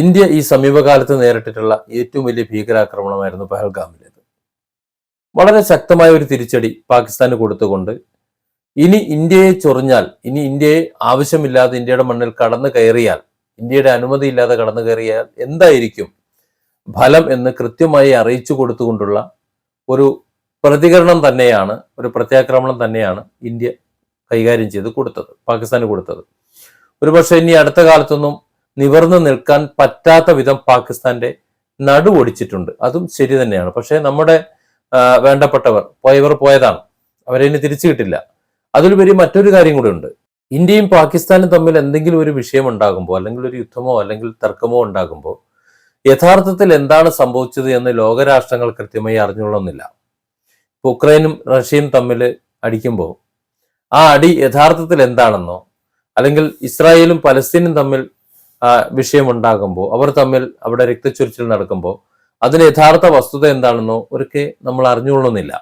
India ഈ സമീപകാലത്ത് നേരിട്ടിട്ടുള്ള ഏറ്റവും വലിയ ഭീകരാക്രമണമായിരുന്നു പഹൽഗാമിലേത്. വളരെ ശക്തമായ ഒരു തിരിച്ചടി പാകിസ്ഥാന് കൊടുത്തുകൊണ്ട് ഇനി ഇന്ത്യയെ ചൊറിഞ്ഞാൽ ഇനി ഇന്ത്യയെ ആവശ്യമില്ലാതെ ഇന്ത്യയുടെ മണ്ണിൽ കടന്നു കയറിയാൽ ഇന്ത്യയുടെ അനുമതി ഇല്ലാതെ കടന്നു കയറിയാൽ എന്തായിരിക്കും? ഫലം എന്ന് കൃത്യമായി അറിയിച്ചു കൊടുത്തുകൊണ്ടുള്ള ഒരു പ്രതികരണം തന്നെയാണ് ഒരു പ്രത്യാക്രമണം തന്നെയാണ് ഇന്ത്യ കൈകാര്യം ചെയ്ത് കൊടുത്തത് പാകിസ്ഥാന് കൊടുത്തത്. ഒരുപക്ഷെ ഇനി അടുത്ത കാലത്തൊന്നും നിവർന്നു നിൽക്കാൻ പറ്റാത്ത വിധം പാകിസ്ഥാന്റെ നടു ഒടിച്ചിട്ടുണ്ട് അതും ശരി തന്നെയാണ്. പക്ഷേ നമ്മുടെ വേണ്ടപ്പെട്ടവർ പോയവർ പോയതാണ്. അവരെ ഇനി തിരിച്ചു കിട്ടില്ല. അതിലുപരി മറ്റൊരു കാര്യം കൂടെ ഉണ്ട്. ഇന്ത്യയും പാകിസ്ഥാനും തമ്മിൽ എന്തെങ്കിലും ഒരു വിഷയം ഉണ്ടാകുമ്പോൾ അല്ലെങ്കിൽ ഒരു യുദ്ധമോ അല്ലെങ്കിൽ തർക്കമോ ഉണ്ടാകുമ്പോൾ യഥാർത്ഥത്തിൽ എന്താണ് സംഭവിച്ചത് എന്ന് ലോകരാഷ്ട്രങ്ങൾ കൃത്യമായി അറിഞ്ഞുകൊള്ളുന്നില്ല ഇപ്പൊ ഉക്രൈനും റഷ്യയും തമ്മിൽ അടിക്കുമ്പോൾ ആ അടി യഥാർത്ഥത്തിൽ എന്താണെന്നോ അല്ലെങ്കിൽ ഇസ്രായേലും പലസ്തീനും തമ്മിൽ വിഷയമുണ്ടാകുമ്പോൾ അവർ തമ്മിൽ അവിടെ രക്തച്ചൊരിച്ചിൽ നടക്കുമ്പോൾ അതിന് യഥാർത്ഥ വസ്തുത എന്താണെന്നോ ഒരിക്കെ നമ്മൾ അറിഞ്ഞുകൊള്ളുന്നില്ല.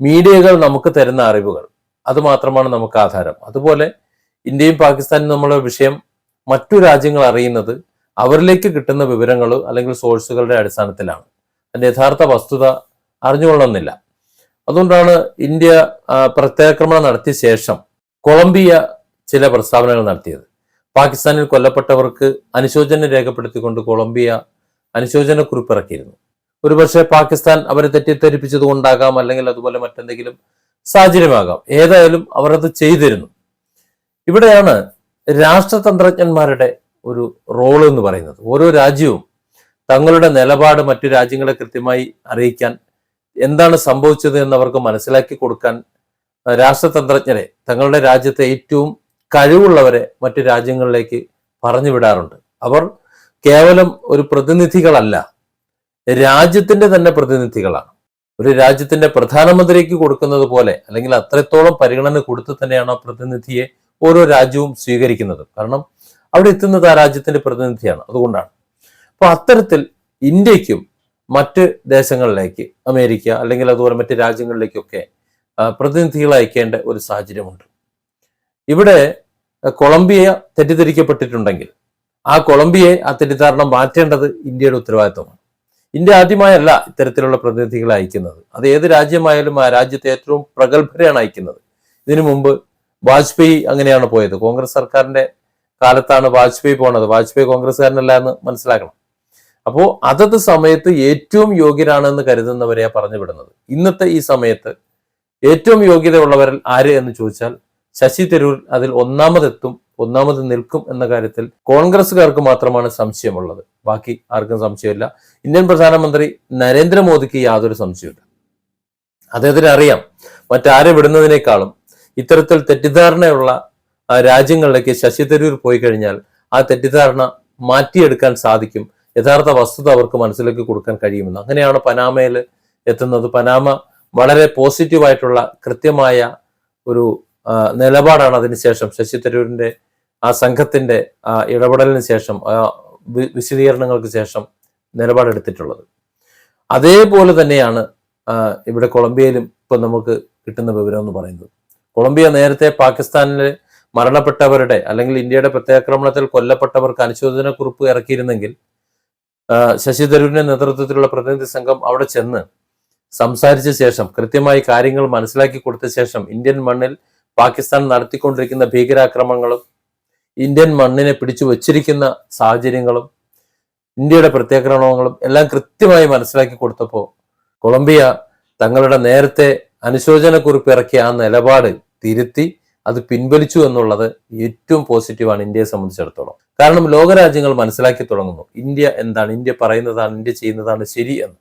മീഡിയകൾ നമുക്ക് തരുന്ന അറിവുകൾ അത് മാത്രമാണ് നമുക്ക് ആധാരം. അതുപോലെ ഇന്ത്യയും പാകിസ്ഥാനും നമ്മളെ വിഷയം മറ്റു രാജ്യങ്ങൾ അറിയുന്നത് അവരിലേക്ക് കിട്ടുന്ന വിവരങ്ങൾ അല്ലെങ്കിൽ സോഴ്സുകളുടെ അടിസ്ഥാനത്തിലാണ്. അതിന്റെ യഥാർത്ഥ വസ്തുത അറിഞ്ഞുകൊള്ളുന്നില്ല. അതുകൊണ്ടാണ് ഇന്ത്യ പ്രത്യാക്രമണം നടത്തിയ ശേഷം കൊളംബിയ ചില പ്രസ്താവനകൾ നടത്തിയത്. പാകിസ്ഥാനിൽ കൊല്ലപ്പെട്ടവർക്ക് അനുശോചനം രേഖപ്പെടുത്തിക്കൊണ്ട് കൊളംബിയ അനുശോചന കുറിപ്പ് ഇറക്കിയിരുന്നു ഒരുപക്ഷെ പാകിസ്ഥാൻ അവരെ തെറ്റിദ്ധരിപ്പിച്ചത് കൊണ്ടാകാം അല്ലെങ്കിൽ അതുപോലെ മറ്റെന്തെങ്കിലും സാഹചര്യമാകാം. ഏതായാലും അവർ അത് ചെയ്തിരുന്നു. ഇവിടെയാണ് രാഷ്ട്രതന്ത്രജ്ഞന്മാരുടെ ഒരു റോൾ എന്ന് പറയുന്നത്. ഓരോ രാജ്യവും തങ്ങളുടെ നിലപാട് മറ്റു രാജ്യങ്ങളെ കൃത്യമായി അറിയിക്കാൻ എന്താണ് സംഭവിച്ചത് എന്ന് അവർക്ക് മനസ്സിലാക്കി കൊടുക്കാൻ രാഷ്ട്രതന്ത്രജ്ഞരെ തങ്ങളുടെ രാജ്യത്തെ ഏറ്റവും കഴിവുള്ളവരെ മറ്റു രാജ്യങ്ങളിലേക്ക് പറഞ്ഞു വിടാറുണ്ട് അവർ കേവലം ഒരു പ്രതിനിധികളല്ല രാജ്യത്തിന്റെ തന്നെ പ്രതിനിധികളാണ്. ഒരു രാജ്യത്തിന്റെ പ്രധാനമന്ത്രിക്ക് കൊടുക്കുന്നത് പോലെ അല്ലെങ്കിൽ അത്രത്തോളം പരിഗണന കൊടുത്ത് തന്നെയാണ് ആ പ്രതിനിധിയെ ഓരോ രാജ്യവും സ്വീകരിക്കുന്നത്. കാരണം അവിടെ എത്തുന്നത് ആ രാജ്യത്തിന്റെ പ്രതിനിധിയാണ്. അതുകൊണ്ടാണ്. അപ്പൊ അത്തരത്തിൽ ഇന്ത്യക്കും മറ്റ് ദേശങ്ങളിലേക്ക് അമേരിക്ക അല്ലെങ്കിൽ അതുപോലെ മറ്റ് രാജ്യങ്ങളിലേക്കൊക്കെ പ്രതിനിധികൾ അയക്കേണ്ട ഒരു സാഹചര്യമുണ്ട്. ഇവിടെ കൊളംബിയ തെറ്റിദ്ധരിക്കപ്പെട്ടിട്ടുണ്ടെങ്കിൽ ആ കൊളംബിയയെ ആ തെറ്റിദ്ധാരണ മാറ്റേണ്ടത് ഇന്ത്യയുടെ ഉത്തരവാദിത്വമാണ്. ഇന്ത്യ ആദ്യമായല്ല ഇത്തരത്തിലുള്ള പ്രതിനിധികളെ അയക്കുന്നത്. അത് ഏത് രാജ്യമായാലും ആ രാജ്യത്തെ ഏറ്റവും പ്രഗത്ഭരെയാണ് അയക്കുന്നത്. ഇതിനു മുമ്പ് വാജ്പേയി അങ്ങനെയാണ് പോയത്. കോൺഗ്രസ് സർക്കാരിന്റെ കാലത്താണ് വാജ്പേയി പോണത്. വാജ്പേയി കോൺഗ്രസ്സുകാരനല്ല എന്ന് മനസ്സിലാക്കണം. അപ്പോൾ അതത് സമയത്ത് ഏറ്റവും യോഗ്യരാണെന്ന് കരുതുന്നവരെയാണ് പറഞ്ഞു വിടുന്നത് ഇന്നത്തെ ഈ സമയത്ത് ഏറ്റവും യോഗ്യതയുള്ളവരിൽ ആര് എന്ന് ചോദിച്ചാൽ ശശി തരൂർ അതിൽ ഒന്നാമതെത്തും ഒന്നാമത് നിൽക്കും എന്ന കാര്യത്തിൽ കോൺഗ്രസ്സുകാർക്ക് മാത്രമാണ് സംശയമുള്ളത്. ബാക്കി ആർക്കും സംശയമില്ല. ഇന്ത്യൻ പ്രധാനമന്ത്രി നരേന്ദ്രമോദിക്ക് യാതൊരു സംശയമില്ല അദ്ദേഹത്തിന് അറിയാം മറ്റാരെ വിടുന്നതിനേക്കാളും ഇത്തരത്തിൽ തെറ്റിദ്ധാരണയുള്ള രാജ്യങ്ങളിലേക്ക് ശശി തരൂർ പോയി കഴിഞ്ഞാൽ ആ തെറ്റിദ്ധാരണ മാറ്റിയെടുക്കാൻ സാധിക്കും. യഥാർത്ഥ വസ്തുത അവർക്ക് മനസ്സിലേക്ക് കൊടുക്കാൻ കഴിയുമെന്ന്. അങ്ങനെയാണ് പനാമയിൽ എത്തുന്നത്. പനാമ വളരെ പോസിറ്റീവായിട്ടുള്ള കൃത്യമായ ഒരു നിലപാടാണ് അതിനുശേഷം ശശി തരൂരിന്റെ ആ സംഘത്തിന്റെ ആ ഇടപെടലിന് ശേഷം ആ വിശദീകരണങ്ങൾക്ക് ശേഷം നിലപാടെടുത്തിട്ടുള്ളത്. അതേപോലെ തന്നെയാണ് ഇവിടെ കൊളംബിയയിലും ഇപ്പൊ നമുക്ക് കിട്ടുന്ന വിവരം എന്ന് പറയുന്നത്. കൊളംബിയ നേരത്തെ പാകിസ്ഥാനിലെ മരണപ്പെട്ടവരുടെ അല്ലെങ്കിൽ ഇന്ത്യയുടെ പ്രത്യാക്രമണത്തിൽ കൊല്ലപ്പെട്ടവർക്ക് അനുശോചന കുറിപ്പ് ഇറക്കിയിരുന്നെങ്കിൽ ശശി തരൂരിന്റെ നേതൃത്വത്തിലുള്ള പ്രതിനിധി സംഘം അവിടെ ചെന്ന് സംസാരിച്ച ശേഷം കൃത്യമായി കാര്യങ്ങൾ മനസ്സിലാക്കി കൊടുത്ത ശേഷം ഇന്ത്യൻ മണ്ണിൽ പാകിസ്ഥാൻ നടത്തിക്കൊണ്ടിരിക്കുന്ന ഭീകരാക്രമണങ്ങളും ഇന്ത്യൻ മണ്ണിനെ പിടിച്ചു വച്ചിരിക്കുന്ന സാഹചര്യങ്ങളും ഇന്ത്യയുടെ പ്രത്യാക്രമണങ്ങളും എല്ലാം കൃത്യമായി മനസ്സിലാക്കി കൊടുത്തപ്പോൾ കൊളംബിയ തങ്ങളുടെ നേരത്തെ അനുശോചന കുറിപ്പ് ഇറക്കിയ ആ നിലപാട് തിരുത്തി അത് പിൻവലിച്ചു എന്നുള്ളത് ഏറ്റവും പോസിറ്റീവാണ് ഇന്ത്യയെ സംബന്ധിച്ചിടത്തോളം. കാരണം ലോകരാജ്യങ്ങൾ മനസ്സിലാക്കി തുടങ്ങുന്നു. ഇന്ത്യ എന്താണ്? ഇന്ത്യ പറയുന്നതാണ് ഇന്ത്യ ചെയ്യുന്നതാണ് ശരി എന്ന്.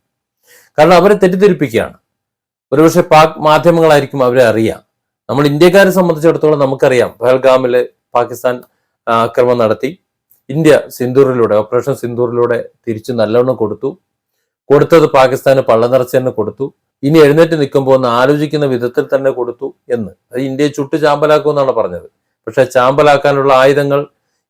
കാരണം അവരെ തെറ്റിദ്ധരിപ്പിക്കുകയാണ്. ഒരുപക്ഷെ പാക് മാധ്യമങ്ങളായിരിക്കും അവരെ അറിയാം. നമ്മൾ ഇന്ത്യക്കാരെ സംബന്ധിച്ചിടത്തോളം നമുക്കറിയാം പഹൽഗാമിൽ പാകിസ്ഥാൻ ആക്രമണം നടത്തി. ഇന്ത്യ സിന്ദൂറിലൂടെ ഓപ്പറേഷൻ സിന്ദൂറിലൂടെ തിരിച്ചു നല്ലവണ്ണം കൊടുത്തു. കൊടുത്തത് പാകിസ്ഥാന് പള്ളനിറച്ചെന്ന് കൊടുത്തു. ഇനി എഴുന്നേറ്റ് നിൽക്കുമ്പോൾ ഒന്ന് ആലോചിക്കുന്ന വിധത്തിൽ തന്നെ കൊടുത്തു എന്ന്. അത് ഇന്ത്യയെ ചുട്ടു ചാമ്പലാക്കും എന്നാണ് പറഞ്ഞത്. പക്ഷെ ചാമ്പലാക്കാനുള്ള ആയുധങ്ങൾ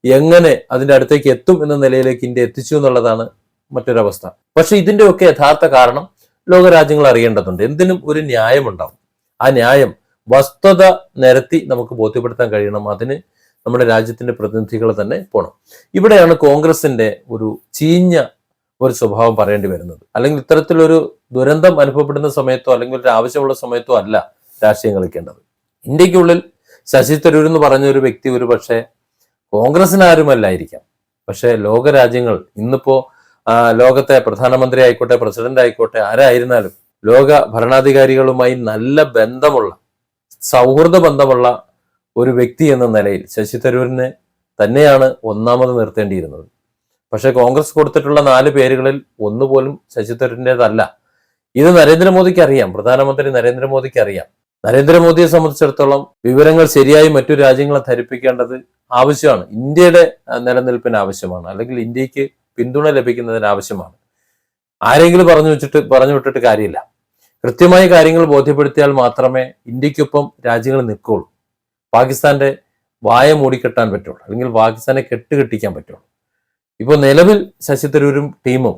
എങ്ങനെ അതിന്റെ അടുത്തേക്ക് എത്തും എന്ന നിലയിലേക്ക് ഇന്ത്യ എത്തിച്ചു എന്നുള്ളതാണ് മറ്റൊരവസ്ഥ. പക്ഷെ ഇതിന്റെയൊക്കെ യഥാർത്ഥ കാരണം ലോകരാജ്യങ്ങൾ അറിയേണ്ടതുണ്ട്. എന്തിനും ഒരു ന്യായമുണ്ടാവും. ആ ന്യായം വസ്തുത നിരത്തി നമുക്ക് ബോധ്യപ്പെടുത്താൻ കഴിയണം. അതിന് നമ്മുടെ രാജ്യത്തിന്റെ പ്രതിനിധികൾ തന്നെ പോകണം ഇവിടെയാണ് കോൺഗ്രസിന്റെ ഒരു ചീഞ്ഞ ഒരു സ്വഭാവം പറയേണ്ടി വരുന്നത്. അല്ലെങ്കിൽ ഇത്തരത്തിലൊരു ദുരന്തം അനുഭവപ്പെടുന്ന സമയത്തോ അല്ലെങ്കിൽ ഒരു ആവശ്യമുള്ള സമയത്തോ അല്ല രാഷ്ട്രീയം കളിക്കേണ്ടത്. ഇന്ത്യക്കുള്ളിൽ ശശി തരൂർ എന്ന് പറഞ്ഞ ഒരു വ്യക്തി ഒരു പക്ഷേ കോൺഗ്രസിനാരുമല്ലായിരിക്കാം. പക്ഷേ ലോകരാജ്യങ്ങൾ ഇന്നിപ്പോ ലോകത്തെ പ്രധാനമന്ത്രി ആയിക്കോട്ടെ പ്രസിഡന്റ് ആയിക്കോട്ടെ ആരായിരുന്നാലും ലോക ഭരണാധികാരികളുമായി നല്ല ബന്ധമുള്ള സൗഹൃദ ബന്ധമുള്ള ഒരു വ്യക്തി എന്ന നിലയിൽ ശശി തരൂരിനെ തന്നെയാണ് ഒന്നാമത് നിർത്തേണ്ടിയിരുന്നത്. പക്ഷെ കോൺഗ്രസ് കൊടുത്തിട്ടുള്ള നാല് പേരുകളിൽ ഒന്നുപോലും ശശി തരൂരിന്റെതല്ല. ഇത് നരേന്ദ്രമോദിക്ക് അറിയാം. പ്രധാനമന്ത്രി നരേന്ദ്രമോദിക്ക് അറിയാം. നരേന്ദ്രമോദിയെ സംബന്ധിച്ചിടത്തോളം വിവരങ്ങൾ ശരിയായി മറ്റു രാജ്യങ്ങളെ ധരിപ്പിക്കേണ്ടത് ആവശ്യമാണ്. ഇന്ത്യയുടെ നിലനിൽപ്പിന് ആവശ്യമാണ്. അല്ലെങ്കിൽ ഇന്ത്യയ്ക്ക് പിന്തുണ ലഭിക്കുന്നതിന് ആവശ്യമാണ്. ആരെങ്കിലും പറഞ്ഞു വെച്ചിട്ട് പറഞ്ഞു വിട്ടിട്ട് കാര്യമില്ല. കൃത്യമായ കാര്യങ്ങൾ ബോധ്യപ്പെടുത്തിയാൽ മാത്രമേ ഇന്ത്യക്കൊപ്പം രാജ്യങ്ങൾ നിൽക്കുള്ളൂ പാകിസ്ഥാന്റെ വായ മൂടിക്കെട്ടാൻ പറ്റുള്ളൂ. അല്ലെങ്കിൽ പാകിസ്ഥാനെ കെട്ടുകെട്ടിക്കാൻ പറ്റുള്ളൂ. ഇപ്പോൾ നിലവിൽ ശശി തരൂരും ടീമും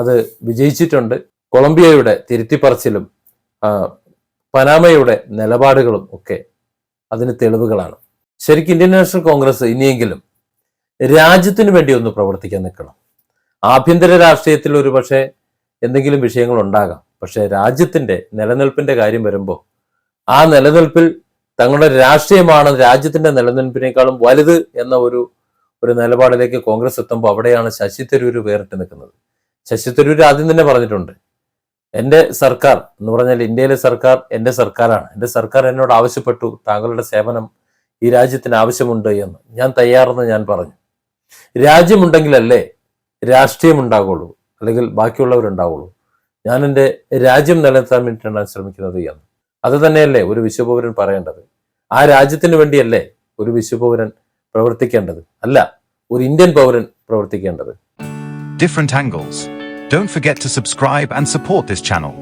അത് വിജയിച്ചിട്ടുണ്ട്. കൊളംബിയയുടെ തിരുത്തിപ്പറച്ചിലും പനാമയുടെ നിലപാടുകളും ഒക്കെ അതിന് തെളിവുകളാണ്. ശരിക്കും ഇന്ത്യൻ നാഷണൽ കോൺഗ്രസ് ഇനിയെങ്കിലും രാജ്യത്തിന് വേണ്ടി ഒന്ന് പ്രവർത്തിക്കാൻ നിൽക്കണം. ആഭ്യന്തര രാഷ്ട്രീയത്തിൽ ഒരു പക്ഷേ എന്തെങ്കിലും വിഷയങ്ങൾ ഉണ്ടാകാം. പക്ഷേ രാജ്യത്തിന്റെ നിലനിൽപ്പിന്റെ കാര്യം വരുമ്പോൾ ആ നിലനിൽപ്പിൽ തങ്ങളുടെ രാഷ്ട്രീയമാണ് രാജ്യത്തിന്റെ നിലനിൽപ്പിനേക്കാളും വലുത് എന്ന ഒരു ഒരു നിലപാടിലേക്ക് കോൺഗ്രസ് എത്തുമ്പോൾ അവിടെയാണ് ശശി തരൂർ വേറിട്ട് നിൽക്കുന്നത്. ശശി തരൂർ ആദ്യം തന്നെ പറഞ്ഞിട്ടുണ്ട് എന്റെ സർക്കാർ എന്ന് പറഞ്ഞാൽ ഇന്ത്യയിലെ സർക്കാർ എന്റെ സർക്കാരാണ്. എന്റെ സർക്കാർ എന്നോട് ആവശ്യപ്പെട്ടു താങ്കളുടെ സേവനം ഈ രാജ്യത്തിന് ആവശ്യമുണ്ട് എന്ന് ഞാൻ തയ്യാറെന്ന് ഞാൻ പറഞ്ഞു. രാജ്യമുണ്ടെങ്കിലല്ലേ രാഷ്ട്രീയം ഉണ്ടാകുള്ളൂ അല്ലെങ്കിൽ ബാക്കിയുള്ളവരുണ്ടാവുള്ളൂ. ഞാൻ എന്റെ രാജ്യം നിലനിർത്താൻ വേണ്ടിയിട്ടാണ് ശ്രമിക്കുന്നത് എന്ന് അത് തന്നെയല്ലേ ഒരു വിശ്വപൗരൻ പറയേണ്ടത് ആ രാജ്യത്തിന് വേണ്ടിയല്ലേ ഒരു വിശ്വപൗരൻ പ്രവർത്തിക്കേണ്ടത് അല്ല ഒരു ഇന്ത്യൻ പൗരൻ പ്രവർത്തിക്കേണ്ടത് different angles. Don't forget to subscribe and support this channel.